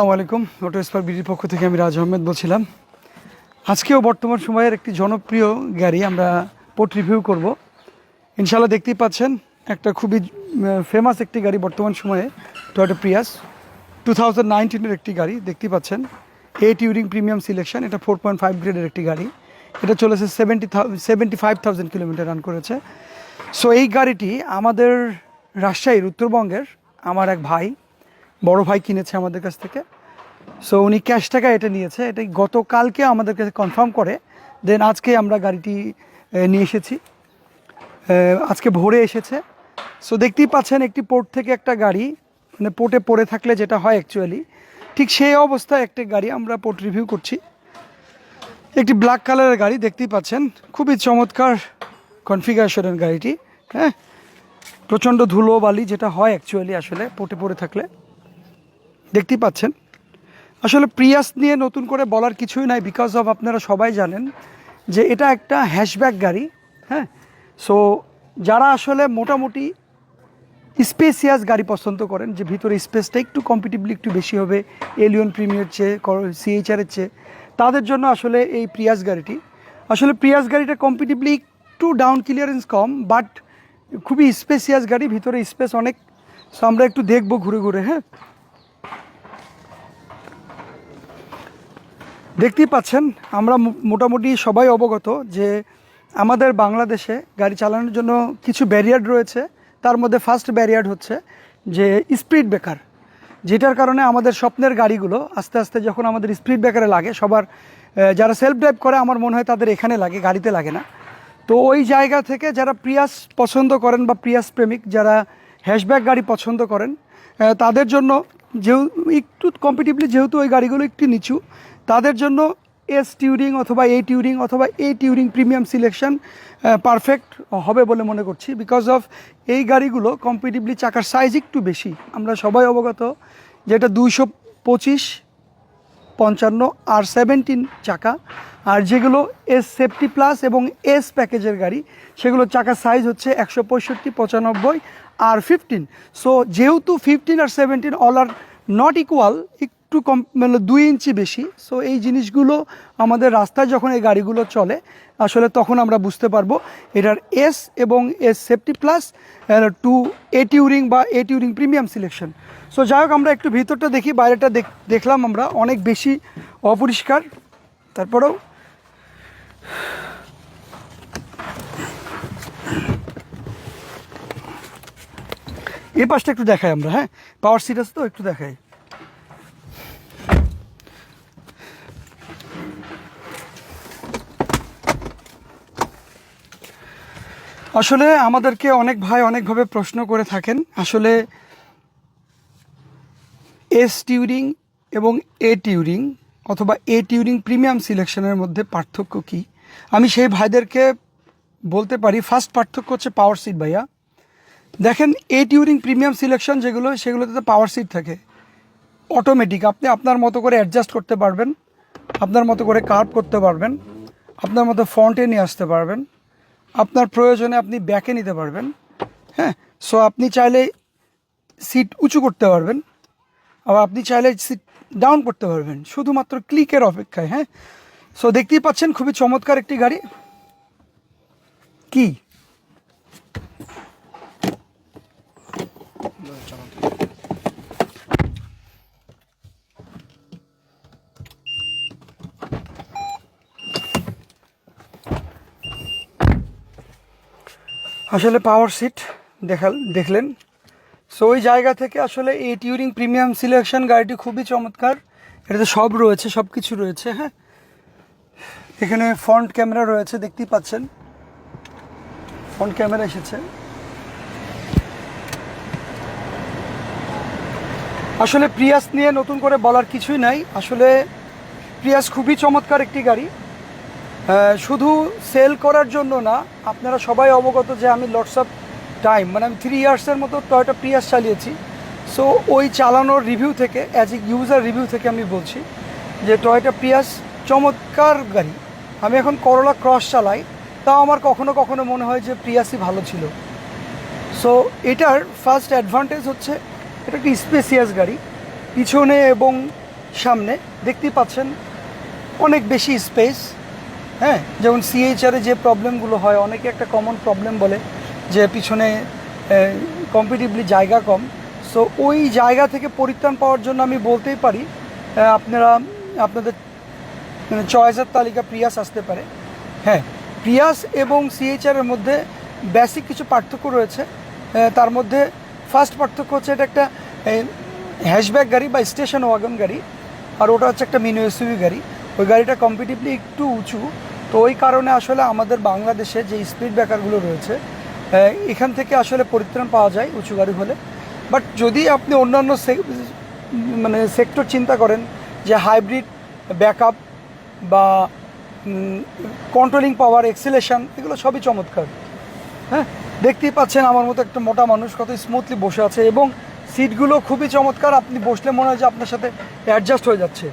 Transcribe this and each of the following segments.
আসসালামু আলাইকুম। Auto spare বিডির পক্ষ থেকে আমি রাজ আহমেদ বলছিলাম। আজকেও বর্তমান সময়ের একটি জনপ্রিয় গাড়ি আমরা পোর্ট রিভিউ করব। ইনশাল্লাহ দেখতেই পাচ্ছেন, একটা খুবই ফেমাস একটি গাড়ি বর্তমান সময়ে টয়টা প্রিয়াস টু থাউজেন্ড নাইনটিনের একটি গাড়ি, দেখতেই পাচ্ছেন। এ টিউরিং প্রিমিয়াম সিলেকশন এটা ফোর পয়েন্ট ফাইভ গ্রেডের একটি গাড়ি। এটা চলেছে seventy seventy five thousand kilometre run করেছে। সো এই গাড়িটি আমাদের রাজশাহীর উত্তরবঙ্গের আমার এক ভাই বড় ভাই কিনেছে আমাদের কাছ থেকে। সো উনি ক্যাশ টাকা এটা নিয়েছে। এটা গতকালকে আমাদের কাছে কনফার্ম করে। দেন আজকে আমরা গাড়িটি নিয়ে এসেছি। আজকে ভোরে এসেছে। সো দেখতেই পাচ্ছেন একটি পোর্ট থেকে একটা গাড়ি মানে পোর্টে পড়ে থাকলে যেটা হয় অ্যাকচুয়ালি ঠিক সেই অবস্থায় একটা গাড়ি আমরা পোর্ট রিভিউ করছি। একটি ব্ল্যাক কালারের গাড়ি, দেখতেই পাচ্ছেন। খুবই চমৎকার কনফিগারেশনের গাড়িটি হ্যাঁ? প্রচণ্ড ধুলো বালি যেটা হয় অ্যাকচুয়ালি আসলে পোর্টে পড়ে থাকলে। দেখতেই পাচ্ছেন। আসলে প্রিয়াস নিয়ে নতুন করে বলার কিছুই নাই বিকজ অফ আপনারা সবাই জানেন যে এটা একটা হ্যাশব্যাক গাড়ি হ্যাঁ? সো যারা আসলে মোটামুটি স্পেসিয়াস গাড়ি পছন্দ করেন, যে ভিতরে স্পেসটা একটু কম্পিটিভলি একটু বেশি হবে এলিয়ন প্রিমিয়ার চেয়ে সিএইচআরের চেয়ে, তাদের জন্য আসলে এই প্রিয়াস গাড়িটি। আসলে প্রিয়াস গাড়িটা কম্পিটিভলি একটু ডাউন ক্লিয়ারেন্স কম বাট খুবই স্পেসিয়াস গাড়ি, ভিতরে স্পেস অনেক। সো আমরা একটু দেখব ঘুরে ঘুরে হ্যাঁ? দেখতেই পাচ্ছেন, আমরা মোটামুটি সবাই অবগত যে আমাদের বাংলাদেশে গাড়ি চালানোর জন্য কিছু ব্যারিয়ার রয়েছে। তার মধ্যে ফার্স্ট ব্যারিয়ার হচ্ছে যে স্পিড ব্রেকার, যেটার কারণে আমাদের স্বপ্নের গাড়িগুলো আস্তে আস্তে যখন আমাদের স্পিড ব্রেকারে লাগে, সবার যারা সেলফ ড্রাইভ করে, আমার মনে হয় তাদের এখানে লাগে, গাড়িতে লাগে না। তো ওই জায়গা থেকে যারা প্রিয়াস পছন্দ করেন বা প্রিয়াস প্রেমিক, যারা হ্যাশব্যাক গাড়ি পছন্দ করেন তাদের জন্য যেহেতু, একটু কম্পিটিভলি যেহেতু ওই গাড়িগুলো একটু নিচু তাদের জন্য এস টিউরিং অথবা এ টিউরিং অথবা A touring premium selection perfect হবে বলে মনে করছি। বিকজ অফ এই গাড়িগুলো কম্পিটিভলি চাকার সাইজ একটু বেশি। আমরা সবাই অবগত যেটা দুইশো পঁচিশ, পঞ্চান্ন আর সেভেন্টিন চাকা। আর যেগুলো এস সেফটি প্লাস এবং এস প্যাকেজের গাড়ি, সেগুলো চাকার সাইজ হচ্ছে একশো পঁয়ষট্টি, পঁচানব্বই আর ফিফটিন সো যেহেতু fifteen R seventeen all are not equal একটু কম মানে দুই ইঞ্চি বেশি। সো এই জিনিসগুলো আমাদের রাস্তায় যখন এই গাড়িগুলো চলে, আসলে তখন আমরা বুঝতে পারব এটার এস এবং S safety plus to A touring বা A touring premium selection so যাই হোক, আমরা একটু ভিতরটা দেখি, বাইরেটা দেখ- দেখলাম আমরা, অনেক বেশি অপরিষ্কার। তারপরেও এ পাশটা একটু দেখাই আমরা হ্যাঁ? পাওয়ার সিট আছে তো, একটু দেখাই। আসলে আমাদেরকে অনেক ভাই অনেকভাবে প্রশ্ন করে থাকেন। আসলে এস টিউরিং এবং এ টিউরিং অথবা এ টিউরিং প্রিমিয়াম সিলেকশনের মধ্যে পার্থক্য কি? আমি সেই ভাইদেরকে বলতে পারি ফার্স্ট পার্থক্য হচ্ছে পাওয়ার সিট ভাইয়া। দেখেন এ টিউরিং প্রিমিয়াম সিলেকশন যেগুলো, সেগুলোতে পাওয়ার সিট থাকে। অটোমেটিক আপনি আপনার মতো করে অ্যাডজাস্ট করতে পারবেন, আপনার মতো করে কার্ভ করতে পারবেন, আপনার মতো ফ্রন্টে নিয়ে আসতে পারবেন। আপনার প্রয়োজনে আপনি ব্যাকে নিতে পারবেন হ্যাঁ? সো আপনি চাইলে সিট উঁচু করতে পারবেন, আবার আপনি চাইলে সিট ডাউন করতে পারবেন, শুধুমাত্র ক্লিকের অপেক্ষায় হ্যাঁ? সো দেখতেই পাচ্ছেন খুবই চমৎকার একটি গাড়ি। কি? আসলে পাওয়ার সিট দেখাল, দেখলেন। সো ওই জায়গা থেকে আসলে এই টিউরিং প্রিমিয়াম সিলেকশন গাড়িটি খুবই চমৎকার। এটাতে সব রয়েছে, সব কিছু রয়েছে হ্যাঁ? এখানে ফ্রন্ট ক্যামেরা রয়েছে, দেখতেই পাচ্ছেন। ফ্রন্ট ক্যামেরা এসেছে। আসলে প্রিয়াস নিয়ে নতুন করে বলার কিছুই নাই। আসলে প্রিয়াস খুবই চমৎকার একটি গাড়ি। শুধু সেল করার জন্য না, আপনারা সবাই অবগত যে আমি লটস অফ টাইম মানে আমি থ্রি ইয়ার্সের মতো টয়টা প্রিয়াস চালিয়েছি। সো ওই চালানোর রিভিউ থেকে অ্যাজ এ ইউজার রিভিউ থেকে আমি বলছি যে টয়টা প্রিয়াস চমৎকার গাড়ি। আমি এখন করলা ক্রস চালাই, তাও আমার কখনো কখনো মনে হয় যে প্রিয়াসই ভালো ছিল। সো এটার ফার্স্ট অ্যাডভান্টেজ হচ্ছে, এটা একটি স্পেসিয়াস গাড়ি, পিছনে এবং সামনে, দেখতেই পাচ্ছেন অনেক বেশি স্পেস হ্যাঁ যেমন সিএইচআরে যে প্রবলেমগুলো হয়, অনেকে একটা কমন প্রবলেম বলে যে পিছনে কম্পিটিভলি জায়গা কম। সো ওই জায়গা থেকে পরিত্রাণ পাওয়ার জন্য আমি বলতেই পারি আপনারা, আপনাদের চয়েসের তালিকা প্রিয়াস আসতে পারে। হ্যাঁ প্রিয়াস এবং সিএইচআর এর মধ্যে বেসিক কিছু পার্থক্য রয়েছে। তার মধ্যে ফার্স্ট পার্থক্য হচ্ছে এটা একটা হ্যাশব্যাক গাড়ি বা স্টেশন ওয়াগন গাড়ি, আর ওটা হচ্ছে একটা মিনি এসইউভি গাড়ি। ওই গাড়িটা কম্পিটিভলি একটু উঁচু তো ওই কারণে আসলে আমাদের বাংলাদেশে যে স্পিড ব্রেকারগুলো রয়েছে এখান থেকে আসলে পরিত্রাণ পাওয়া যায় উঁচু গাড়ি হলে। বাট যদি আপনি অন্যান্য মানে সেক্টর চিন্তা করেন যে হাইব্রিড ব্যাকআপ বা কন্ট্রোলিং পাওয়ার এক্সিলেশন এগুলো সবই চমৎকার। হ্যাঁ দেখতেই পাচ্ছেন আমার মতো একটা মোটা মানুষ কত স্মুথলি বসে আছে এবং সিটগুলো খুবই চমৎকার। আপনি বসলে মনে হয় যে আপনার সাথে অ্যাডজাস্ট হয়ে যাচ্ছে।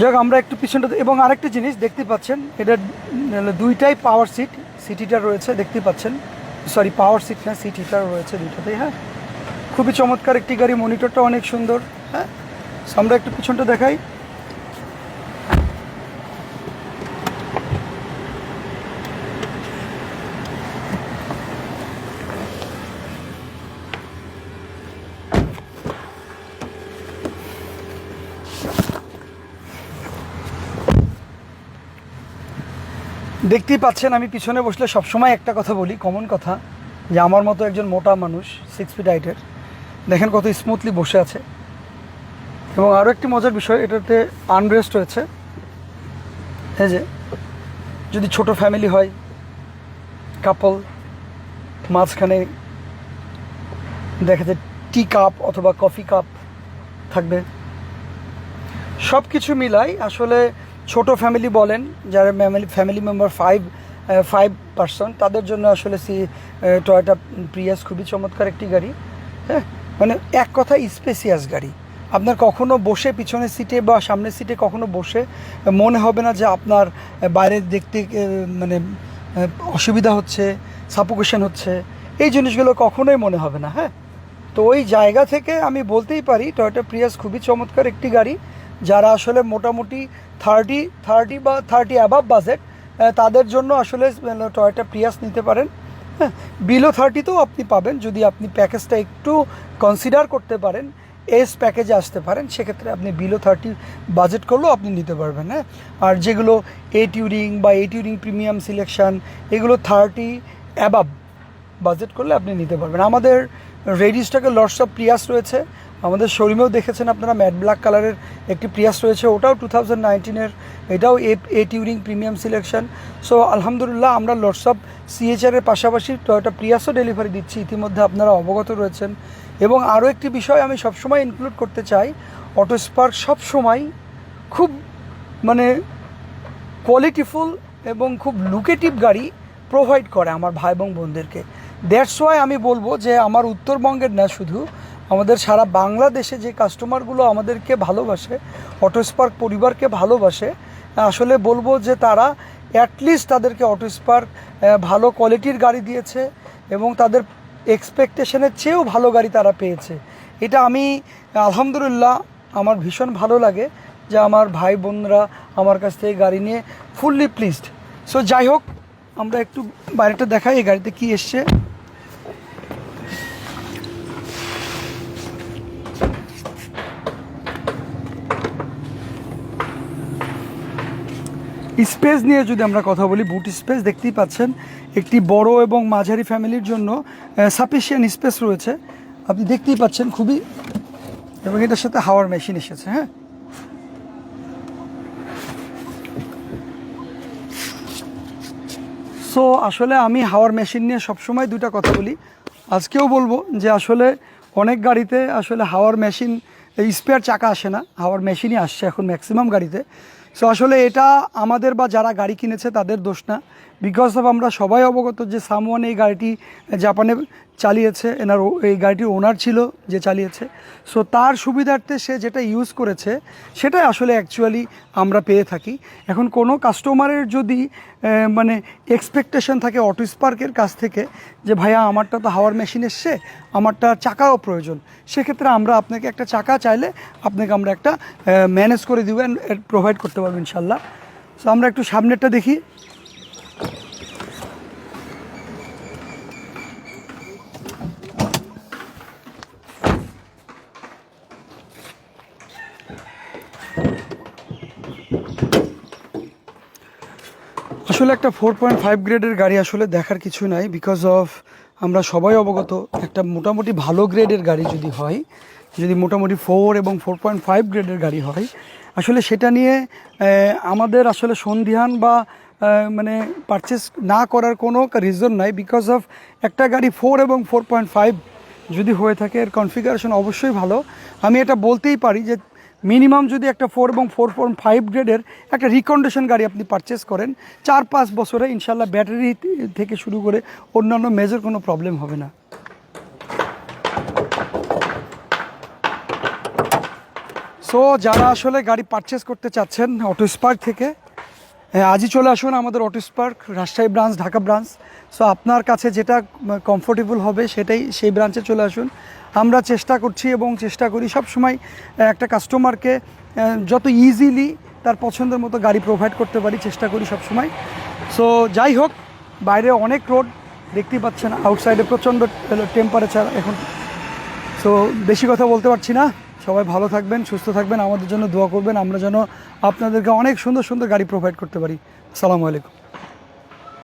যাক, আমরা একটু পিছনটা এবং আরেকটা জিনিস দেখতে পাচ্ছেন, এটা দুইটাই পাওয়ার সিট সিট হিটার রয়েছে, দেখতে পাচ্ছেন। সরি পাওয়ার সিট না সিট হিটার রয়েছে দুইটাতেই হ্যাঁ? খুবই চমৎকার একটি গাড়ি মনিটরটা অনেক সুন্দর হ্যাঁ? আমরা একটু পিছনটা দেখাই। দেখতেই পাচ্ছেন, আমি পিছনে বসলে সবসময় একটা কথা বলি কমন কথা, যে আমার মতো একজন মোটা মানুষ সিক্স ফিট হাইটের দেখেন কত স্মুথলি বসে আছে। এবং আরও একটি মজার বিষয়, এটাতে আনরেস্ট রয়েছে। এই যে, যদি ছোট ফ্যামিলি হয় কাপল মাঝখানে দেখা যায় টি কাপ অথবা কফি কাপ থাকবে। সব কিছু মিলাই আসলে ছোট ফ্যামিলি বলেন, যারা family family member five five person তাদের জন্য আসলে সি টয়টা প্রিয়াস খুবই চমৎকার একটি গাড়ি হ্যাঁ? মানে এক কথা স্পেসিয়াস গাড়ি। আপনার কখনো বসে পিছনের সিটে বা সামনের সিটে কখনো বসে মনে হবে না যে আপনার বাইরে দেখতে মানে অসুবিধা হচ্ছে সাপোকেশন হচ্ছে, এই জিনিসগুলো কখনোই মনে হবে না হ্যাঁ? তো ওই জায়গা থেকে আমি বলতেই পারি টয়োটা প্রিয়াস খুবই চমৎকার একটি গাড়ি, যারা আসলে মোটামুটি থার্টি থার্টি বা থার্টি অ্যাবাভ বাজেট তাদের জন্য আসলে টয়টা প্রিয়াস নিতে পারেন। হ্যাঁ বিলো থার্টিতেও আপনি পাবেন, যদি আপনি প্যাকেজটা একটু কনসিডার করতে পারেন এস প্যাকেজে আসতে পারেন, সেক্ষেত্রে আপনি বিলো থার্টি বাজেট করলেও আপনি নিতে পারবেন হ্যাঁ। আর যেগুলো এ টিউরিং বা এ টিউরিং প্রিমিয়াম সিলেকশন এগুলো থার্টি অ্যাবাভ বাজেট করলে আপনি নিতে পারবেন। আমাদের রেডিসটাকে লটস অফ প্রিয়াস রয়েছে আমাদের শোরুমেও দেখেছেন আপনারা ম্যাট ব্ল্যাক কালারের একটি প্রিয়াস রয়েছে, ওটাও টু থাউজেন্ড এটাও A A touring premium selection so আলহামদুলিল্লাহ আমরা লটস অফ সিএচআরের পাশাপাশি টয়োটা প্রিয়াসও ডেলিভারি দিচ্ছি, ইতিমধ্যে আপনারা অবগত রয়েছেন। এবং আরও একটি বিষয় আমি সবসময় ইনক্লুড করতে চাই অটো স্পার্ক সবসময় খুব মানে কোয়ালিটিফুল এবং খুব লুকেটিভ গাড়ি প্রোভাইড করে আমার ভাই এবং বোনদেরকে। দ্যাটস ওয়াই আমি বলব যে আমার উত্তরবঙ্গের না শুধু আমাদের সারা বাংলাদেশে যে কাস্টমারগুলো আমাদেরকে ভালোবাসে অটো স্পার্ক পরিবারকে ভালোবাসে, আসলে বলব যে তারা অ্যাটলিস্ট তাদেরকে অটো স্পার্ক ভালো কোয়ালিটির গাড়ি দিয়েছে এবং তাদের এক্সপেকটেশনের চেয়েও ভালো গাড়ি তারা পেয়েছে। এটা আমি, আলহামদুলিল্লাহ, আমার ভীষণ ভালো লাগে যে আমার ভাই বোনরা আমার কাছ থেকে গাড়ি নিয়ে ফুললি প্লিজড সো যাই হোক, আমরা একটু বাইরেটা দেখাই এই গাড়িতে কি এসছে। স্পেস নিয়ে যদি আমরা কথা বলি বুট স্পেস দেখতেই পাচ্ছেন, একটি বড় এবং মাঝারি ফ্যামিলির জন্য সাফিসিয়েন্ট স্পেস রয়েছে। আপনি দেখতেই পাচ্ছেন খুবই, এবং এটার সাথে হাওয়ার মেশিন এসেছে হ্যাঁ। সো আসলে আমি হাওয়ার মেশিন নিয়ে সবসময় দুটা কথা বলি। আজকেও বলব যে আসলে অনেক গাড়িতে আসলে হাওয়ার মেশিন স্পেয়ার চাকা আসে না, হাওয়ার মেশিনই আসছে এখন ম্যাক্সিমাম গাড়িতে। সো আসলে এটা আমাদের বা যারা গাড়ি কিনেছে তাদের দোষ না। বিকজ অফ আমরা সবাই অবগত যে সামওয়ান এই গাড়িটি জাপানে চালিয়েছে, এনার এই গাড়িটির ওনার ছিল যে চালিয়েছে। সো তার সুবিধার্থে সে যেটা ইউজ করেছে, সেটাই আসলে অ্যাকচুয়ালি আমরা পেয়ে থাকি। এখন কোনো কাস্টমারের যদি মানে এক্সপেকটেশন থাকে অটো স্পার্কের কাছ থেকে, যে ভাইয়া আমারটা তো হাওয়ার মেশিন এসছে, আমারটা চাকাও প্রয়োজন। সেক্ষেত্রে আমরা আপনাকে একটা চাকা চাইলে আপনাকে আমরা একটা ম্যানেজ করে দিব প্রোভাইড করতে পারব ইনশাল্লাহ সো আমরা একটু সামনেরটা দেখি। আসলে একটা ফোর পয়েন্ট ফাইভ গ্রেডের গাড়ি আসলে দেখার কিছু নাই বিকজ অফ আমরা সবাই অবগত, একটা মোটামুটি ভালো গ্রেডের গাড়ি যদি হয়, যদি মোটামুটি ফোর এবং ফোর পয়েন্ট ফাইভ গ্রেডের গাড়ি হয়, আসলে সেটা নিয়ে আমাদের আসলে সন্ধিহান বা মানে পারচেস না করার কোনো রিজন নাই বিকজ অফ একটা গাড়ি ফোর এবং ফোর পয়েন্ট ফাইভ যদি হয়ে থাকে, এর কনফিগারেশন অবশ্যই ভালো। আমি এটা বলতেই পারি যে মিনিমাম যদি একটা ফোর এবং ফোর পয়েন্ট ফাইভ গ্রেডের একটা রিকন্ডিশন গাড়ি আপনি পারচেস করেন, চার পাঁচ বছরে ইনশাল্লাহ ব্যাটারি থেকে শুরু করে অন্যান্য মেজর কোনো প্রবলেম হবে না। সো যারা আসলে গাড়ি পারচেস করতে চাচ্ছেন অটো স্পার্ক থেকে আজই চলে আসুন আমাদের auto spark Rajshahi branch Dhaka branch so আপনার কাছে যেটা কমফোর্টেবল হবে, সেটাই, সেই ব্রাঞ্চে চলে আসুন। আমরা চেষ্টা করছি এবং চেষ্টা করি সব সময় একটা কাস্টমারকে যত ইজিলি তার পছন্দের মতো গাড়ি প্রোভাইড করতে পারি, চেষ্টা করি সব সময় সো যাই হোক, বাইরে অনেক রোড দেখতেই পাচ্ছেন আউটসাইডে প্রচণ্ড টেম্পারেচার এখন। সো বেশি কথা বলতে পারছি না। সবাই ভালো থাকবেন, সুস্থ থাকবেন, আমাদের জন্য দোয়া করবেন, আমরা যেন আপনাদেরকে অনেক সুন্দর সুন্দর গাড়ি প্রোভাইড করতে পারি। আসসালামু আলাইকুম।